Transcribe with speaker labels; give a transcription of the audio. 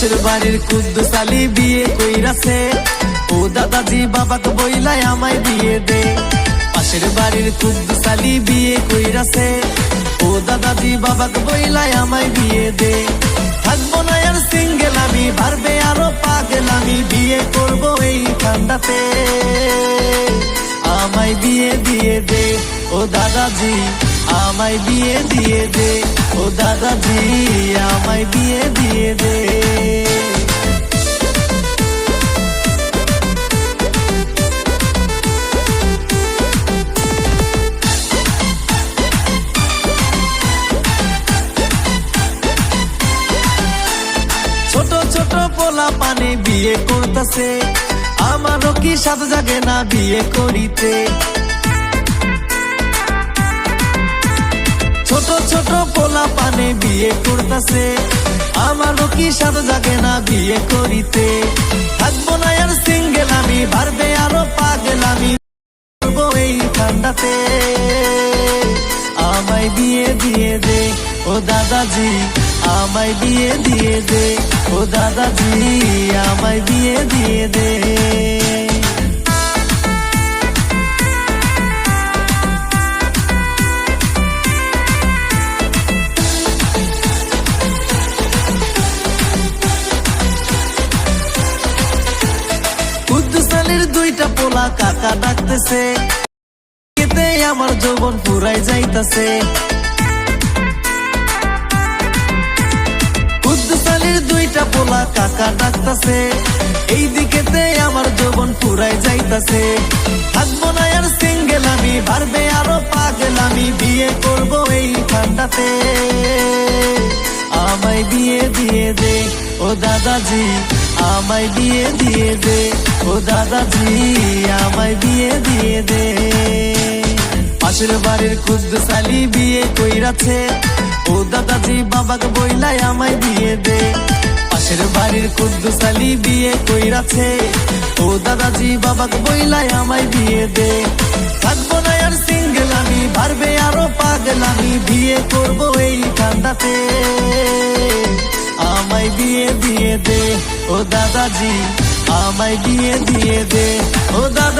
Speaker 1: পাশের বাড়ির কুদ্দুস আলী বিয়ে কইরাছে। ও দাদাজি বাবাকে বইলাই আমায় বিয়ে দে। পাশের বাড়ির কুদ্দুস আলী বিয়ে কইরাছে। ও দাদাজি বাবাকে বইলাই আমায় বিয়ে দে। থাকব না আর সিঙ্গেল আমি পারবে আরও পাগেল আমি। বিয়ে করব এই ঠান্ডাতে। আমায় বিয়ে দিয়ে দে। ও দাদাজি আমায় বিয়ে দিয়ে দে। ও দাদাজি আমায় বিয়ে দিয়ে দে। ছোট ছোট বিয়ে করতেছে। আমারও কি সাথে জাগে না বিয়ে করিতে। পানে বিয়ে করতেছে। আমারও কি সাথে জাগে না বিয়ে করিতে। থাকব না আর সিঙ্গেল আমি পারবে আরও পাগেল আমি। এই ঠান্ডাতে। আমায় বিয়ে দিয়ে দে, ও দাদাজি। আমায় বিয়ে দিয়ে দে, ও দাদাজি। আমায় বিয়ে দিয়ে দে। পোলা কাকা ডাকতেছে। এতে আমার যৌবন পুরাই যাইতাছে। কুদ্দুসালের দুইটা পোলা কাকা ডাকতাছে। এই দিকেতে আমার যৌবন পুরাই যাইতাছে। থাকব না আর সিঙ্গেল আমি পারবে আরও পাগেল আমি। বিয়ে করব এই ঠান্ডাতে। আমায় বিয়ে দিয়ে দে, ও দাদাজি। আমায় বিয়ে দিয়ে দে। ও দাদাজি, আমায় বিয়ে দিয়ে দে। পাশের বাড়ির কুদ্দুস আলী বিয়ে কইরাছে। ও দাদাজি বাবাকে বইলাই আমায় বিয়ে দে। পাশের বাড়ির কুদ্দুস আলী বিয়ে কইরাছে। ও দাদাজি বাবাকে বইলাই আমায় বিয়ে দে। থাকব না আর সিঙ্গেল আমি পারবে আরও পাগল আমি। বিয়ে করব এই ঠান্ডাতে আমায় দিয়ে দে ও দাদাজি আমায় বিয়ে দিয়ে দে। ও দাদাজি